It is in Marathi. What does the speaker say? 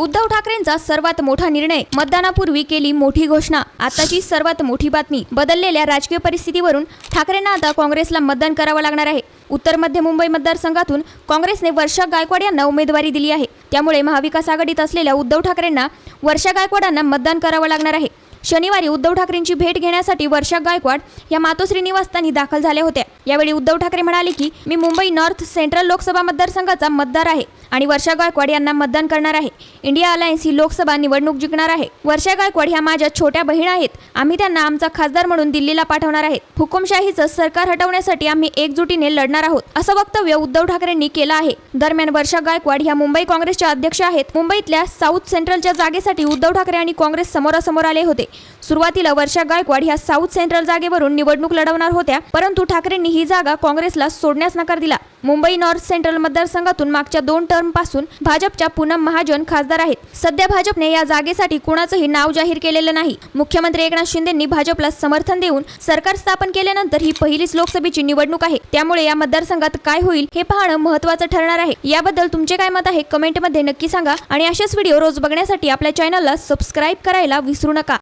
उद्धव ठाकरेंचा सर्वात मोठा निर्णय मतदानापूर्वी केली मोठी घोषणा. आताची सर्वात मोठी बातमी बदललेल्या राजकीय परिस्थितीवरून ठाकरेंना आता काँग्रेसला मतदान करावं लागणार आहे. उत्तर मध्य मुंबई मतदारसंघातून काँग्रेसने वर्षा गायकवाड यांना उमेदवारी दिली आहे. त्यामुळे महाविकास आघाडीत असलेल्या उद्धव ठाकरेंना वर्षा गायकवाडांना मतदान करावं लागणार आहे. शनिवारी उद्धव ठाकरेंची भेट घेण्यासाठी वर्षा गायकवाड या मातोश्री निवासस्थानी दाखल झाल्या होत्या यावेळी उद्धव ठाकरे म्हणाले की मी मुंबई नॉर्थ सेंट्रल लोकसभा मतदारसंघाचा मतदार आहे आणि वर्षा गायकवाड यांना मतदान करणार आहे. इंडिया अलायन्स ही लोकसभा निवडणूक जिंकणार आहे. वर्षा गायकवाड ह्या माझ्या छोट्या बहीण आहेत. आम्ही त्यांना आमचा खासदार म्हणून दिल्लीला पाठवणार आहेत हुकुमशाहीचं सरकार हटवण्यासाठी आम्ही एकजुटीने लढणार आहोत. असं वक्तव्य उद्धव ठाकरेंनी केलं आहे. दरम्यान वर्षा गायकवाड ह्या मुंबई काँग्रेसच्या अध्यक्ष आहेत. मुंबईतल्या साऊथ सेंट्रलच्या जागेसाठी उद्धव ठाकरे आणि काँग्रेस समोरासमोर आले होते. सुरुवातीला वर्षा गायकवाड ह्या साऊथ सेंट्रल जागेवरून निवडणूक लढवणार होत्या परंतु ठाकरेंनी ही जागा काँग्रेसला सोडण्यास नकार दिला. मुंबई नॉर्थ सेंट्रल मतदारसंघातून मागच्या दोन टर्मपासून भाजपच्या पूनम महाजन खासदार आहेत. सध्या भाजपने या जागेसाठी कुणाचंही नाव जाहीर केलेलं नाही. मुख्यमंत्री एकनाथ शिंदेंनी भाजपला समर्थन देऊन सरकार स्थापन केल्यानंतर ही पहिलीच लोकसभेची निवडणूक आहे. त्यामुळे या मतदारसंघात काय होईल हे पाहणं महत्त्वाचं ठरणार आहे. याबद्दल तुमचे काय मत आहे कमेंटमध्ये नक्की सांगा आणि असेच व्हिडिओ रोज बघण्यासाठी आपल्या चॅनलला सबस्क्राईब करायला विसरू नका.